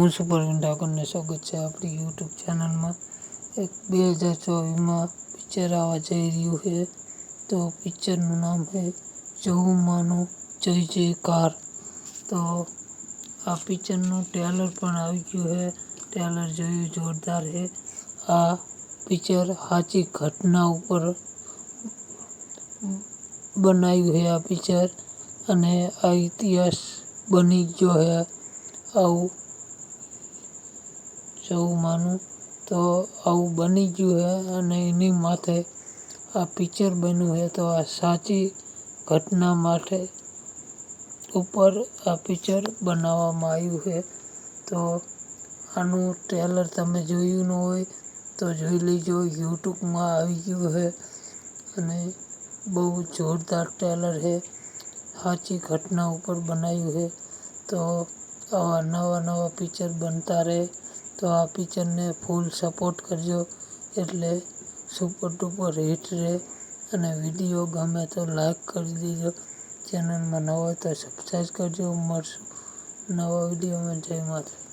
હું સુપરવીન ઠાકોરને સ્વાગત છે આપણી યુટ્યુબ ચેનલમાં. એક બે હજાર ચોવીસમાં પિક્ચર આવવા જઈ રહ્યું છે. તો પિક્ચરનું નામ છે જહુમાનું જય જયકાર. તો આ પિક્ચરનું ટ્રેલર પણ આવી ગયું છે. ટ્રેલર જોયું જોરદાર છે. આ પિક્ચર સાચી ઘટના ઉપર બનાવ્યું છે આ પિક્ચર. અને આ ઇતિહાસ બની ગયો છે. આવું જવું માનું તો આવું બની ગયું છે અને એની માથે આ પિક્ચર બન્યું છે તો આ સાચી ઘટના માટે ઉપર આ પિક્ચર બનાવવામાં આવ્યું છે તો આનું ટ્રેલર તમે જોયું ન હોય તો જોઈ લેજો. યુટ્યુબમાં આવી ગયું છે અને બહુ જોરદાર ટ્રેલર છે સાચી ઘટના ઉપર બનાવ્યું છે તો આવા નવા નવા પિક્ચર બનતા રહે. તો આ પિક્ચરને ફૂલ સપોર્ટ કરજો. એટલે સુપર ડુપર હિટ રહે. અને વીડિયો ગમે તો લાઈક કરી દેજો. ચેનલમાં નવા તો સબસ્ક્રાઈબ કરજો. મળશું નવા વિડીયોમાં જય માતા